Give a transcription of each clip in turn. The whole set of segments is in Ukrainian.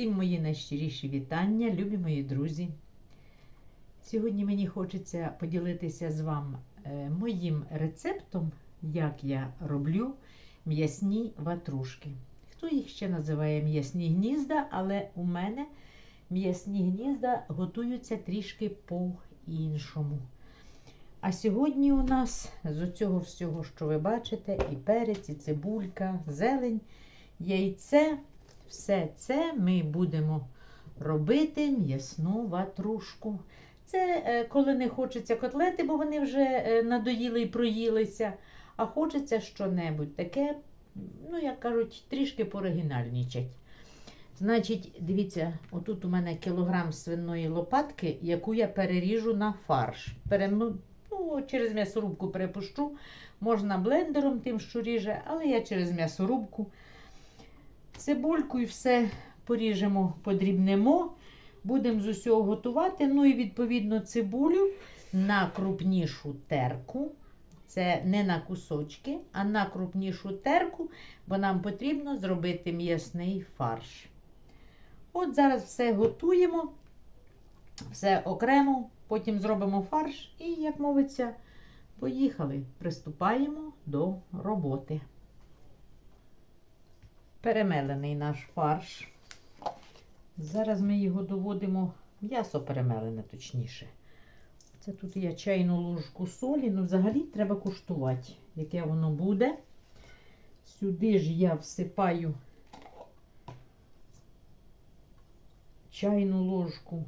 Всім мої найщиріші вітання, любі мої друзі. Сьогодні мені хочеться поділитися з вами е, моїм рецептом, як я роблю м'ясні ватрушки. Хто їх ще називає м'ясні гнізда, але у мене м'ясні гнізда готуються трішки по-іншому. А сьогодні у нас з цього всього, що ви бачите, і перець, і цибулька, зелень, яйце. Все це ми будемо робити м'ясну ватрушку. Це е, коли не хочеться котлети, бо вони вже е, надоїли і проїлися, а хочеться що-небудь таке, ну, як кажуть, трішки поригінальнічать. Значить, дивіться, отут у мене кілограм свиної лопатки, яку я переріжу на фарш. Перем... Ну, через м'ясорубку перепущу. Можна блендером тим, що ріже, але я через м'ясорубку. Цибульку і все поріжемо, подрібнемо. Будемо з усього готувати. Ну і відповідно цибулю на крупнішу терку. Це не на кусочки, а на крупнішу терку, бо нам потрібно зробити м'ясний фарш. От зараз все готуємо, все окремо, потім зробимо фарш і, як мовиться, поїхали. Приступаємо до роботи. Перемелений наш фарш. Зараз ми його доводимо, м'ясо перемелене, точніше. Це тут я чайну ложку солі, ну взагалі треба куштувати, яке воно буде. Сюди ж я всипаю чайну ложку,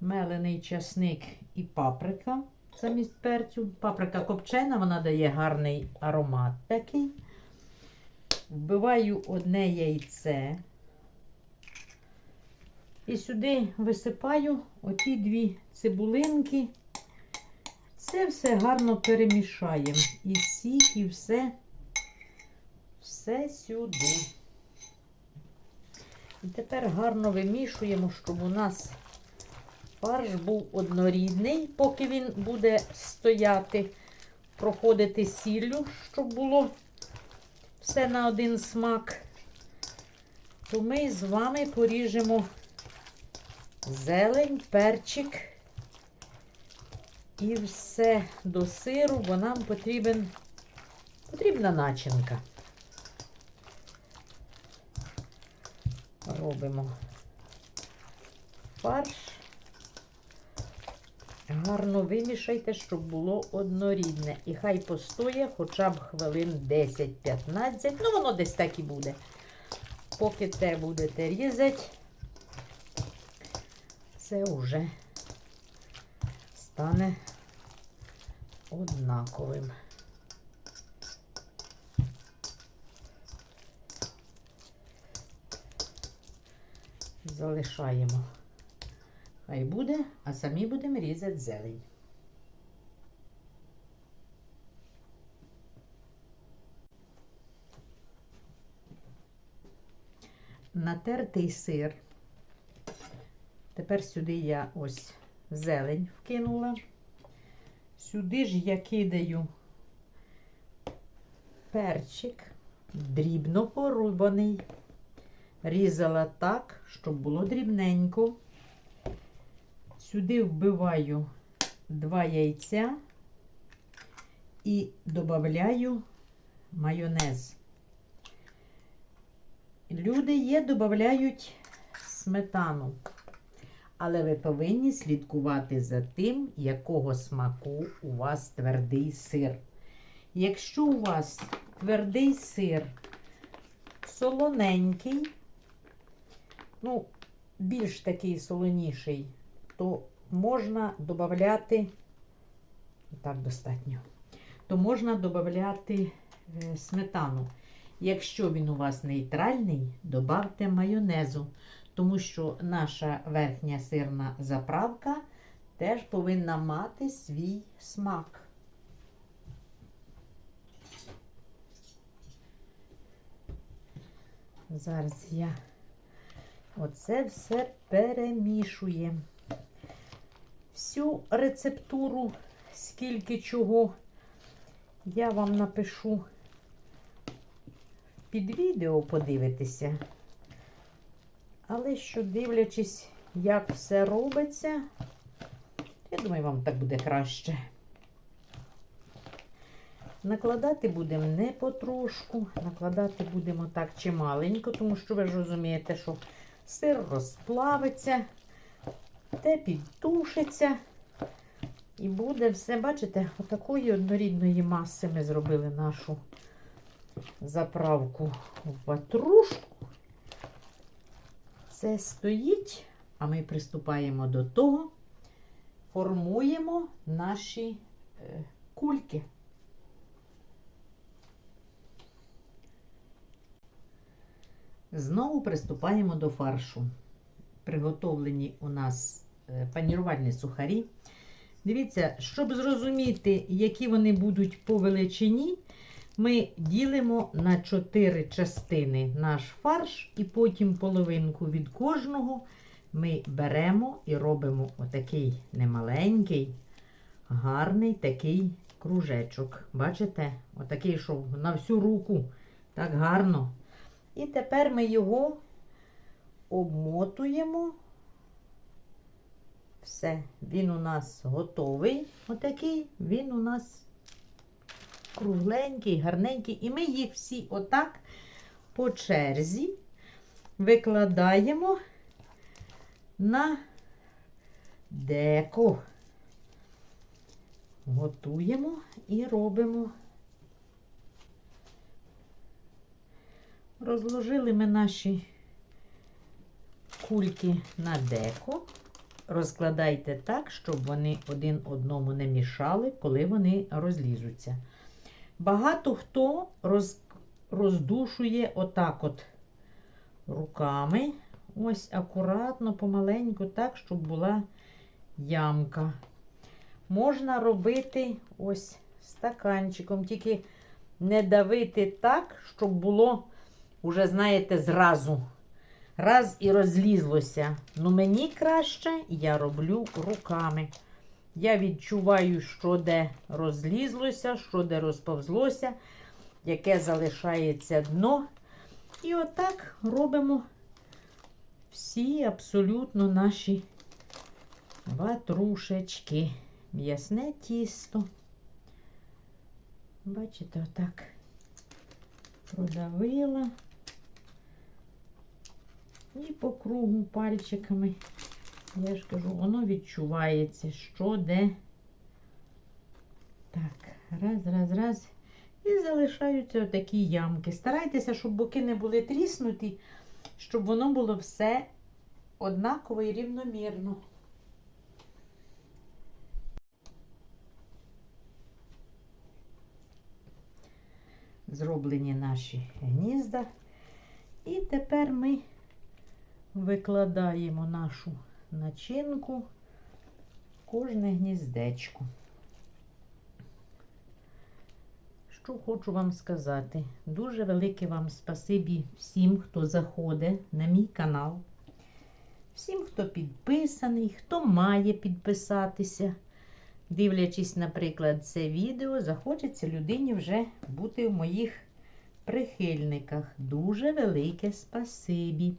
мелений часник і паприка замість перцю. Паприка копчена, вона дає гарний аромат такий. Вбиваю одне яйце. І сюди висипаю оті дві цибулинки. Це все гарно перемішаємо. І сік, і все, все сюди. І тепер гарно вимішуємо, щоб у нас фарш був однорідний, поки він буде стояти, проходити сіллю, щоб було все на один смак, то ми з вами поріжемо зелень, перчик і все до сиру, бо нам потрібен, потрібна начинка. Робимо фарш. Гарно вимішайте, щоб було однорідне. І хай постоє хоча б хвилин 10-15. Ну, воно десь так і буде. Поки те будете різати, це вже стане однаковим. Залишаємо. Хай буде, а самі будемо різати зелень. Натертий сир. Тепер сюди я ось зелень вкинула. Сюди ж я кидаю перчик, дрібно порубаний. Різала так, щоб було дрібненько. Сюди вбиваю два яйця і додаю майонез. Люди є, додають сметану. Але ви повинні слідкувати за тим, якого смаку у вас твердий сир. Якщо у вас твердий сир солоненький, ну, більш такий солоніший, то можна додати, так достатньо, то можна додати е, сметану. Якщо він у вас нейтральний, додавте майонезу, тому що наша верхня сирна заправка теж повинна мати свій смак. Зараз я оце все перемішуємо. Всю рецептуру, скільки чого, я вам напишу під відео подивитися. Але що дивлячись, як все робиться, я думаю, вам так буде краще. Накладати будемо не потрошку, накладати будемо так чималенько, тому що ви ж розумієте, що сир розплавиться, те підтушиться. І буде все, бачите, отакої однорідної маси ми зробили нашу заправку в ватрушку. Це стоїть, а ми приступаємо до того, формуємо наші е, кульки. Знову приступаємо до фаршу. Приготовлені у нас е, панірувальні сухарі. Дивіться, щоб зрозуміти, які вони будуть по величині, ми ділимо на 4 частини наш фарш, і потім половинку від кожного ми беремо і робимо отакий немаленький, гарний такий кружечок. Бачите? Отакий, що на всю руку. Так гарно. І тепер ми його обмотуємо. Все, він у нас готовий. Отакий, він у нас кругленький, гарненький. І ми їх всі отак по черзі викладаємо на деко. Готуємо і робимо. Розложили ми наші кульки на деко. Розкладайте так, щоб вони один одному не мішали, коли вони розлізуться. Багато хто роз, роздушує отак от руками. Ось акуратно, помаленьку, так, щоб була ямка. Можна робити ось стаканчиком, тільки не давити так, щоб було, уже, знаєте, зразу. Раз і розлізлося. Ну, мені краще я роблю руками. Я відчуваю, що де розлізлося, що де розповзлося, яке залишається дно. І отак робимо всі абсолютно наші ватрушечки. М'ясне тісто. Бачите, отак продавила. І по кругу пальчиками. Я ж кажу, воно відчувається, що де. Так, раз, раз, раз. І залишаються отакі ямки. Старайтеся, щоб боки не були тріснуті, щоб воно було все однаково і рівномірно. Зроблені наші гнізда. І тепер ми викладаємо нашу начинку в кожне гніздечко. Що хочу вам сказати, дуже велике вам спасибі всім, хто заходить на мій канал, всім, хто підписаний, хто має підписатися. Дивлячись, наприклад, це відео, захочеться людині вже бути в моїх прихильниках. Дуже велике спасибі.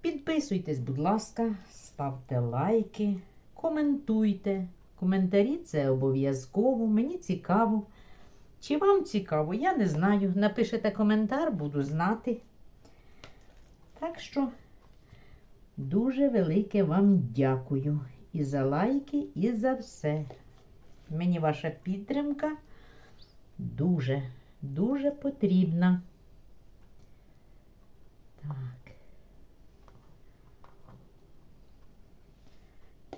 Підписуйтесь, будь ласка, ставте лайки, коментуйте. Коментарі це обов'язково, мені цікаво. Чи вам цікаво, я не знаю. Напишете коментар, буду знати. Так що дуже велике вам дякую і за лайки, і за все. Мені ваша підтримка дуже, дуже потрібна. Так.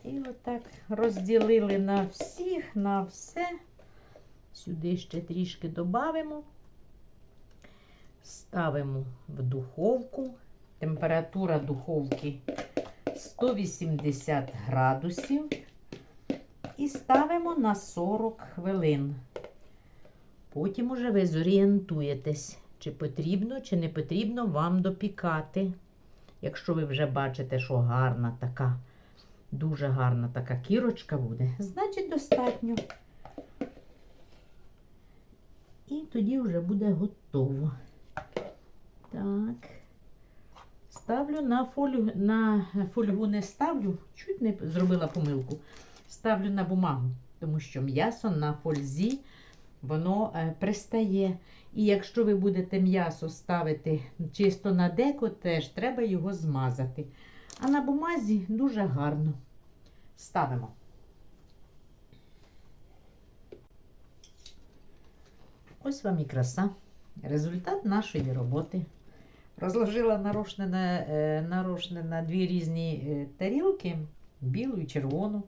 І отак розділили на всіх, на все. Сюди ще трішки додамо. Ставимо в духовку. Температура духовки 180 градусів. І ставимо на 40 хвилин. Потім уже ви зорієнтуєтесь, чи потрібно, чи не потрібно вам допікати. Якщо ви вже бачите, що гарна така. Дуже гарна така кірочка буде, значить достатньо. І тоді вже буде готово. Так. ставлю на фольгу, на фольгу не ставлю, чуть не зробила помилку. Ставлю на бумагу, тому що м'ясо на фользі воно е, пристає. І якщо ви будете м'ясо ставити чисто на деко, теж треба його змазати. А на бумазі дуже гарно ставимо. Ось вам і краса. Результат нашої роботи. Розложила нарошне на, е, нарошне на дві різні е, тарілки, білу і червону,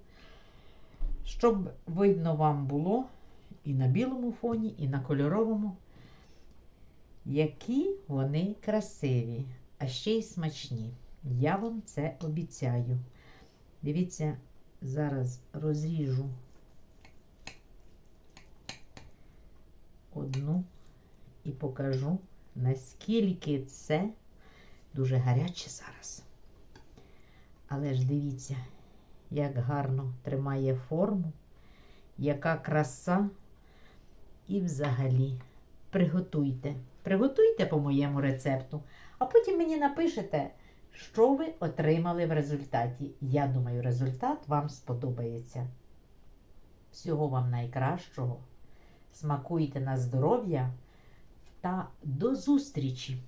щоб видно вам було і на білому фоні, і на кольоровому, які вони красиві, а ще й смачні. Я вам це обіцяю. Дивіться, зараз розріжу одну і покажу, наскільки це дуже гаряче зараз. Але ж дивіться, як гарно тримає форму, яка краса. І взагалі приготуйте. Приготуйте по моєму рецепту, а потім мені напишете, що ви отримали в результаті. Я думаю, результат вам сподобається. Всього вам найкращого. Смакуйте на здоров'я та до зустрічі!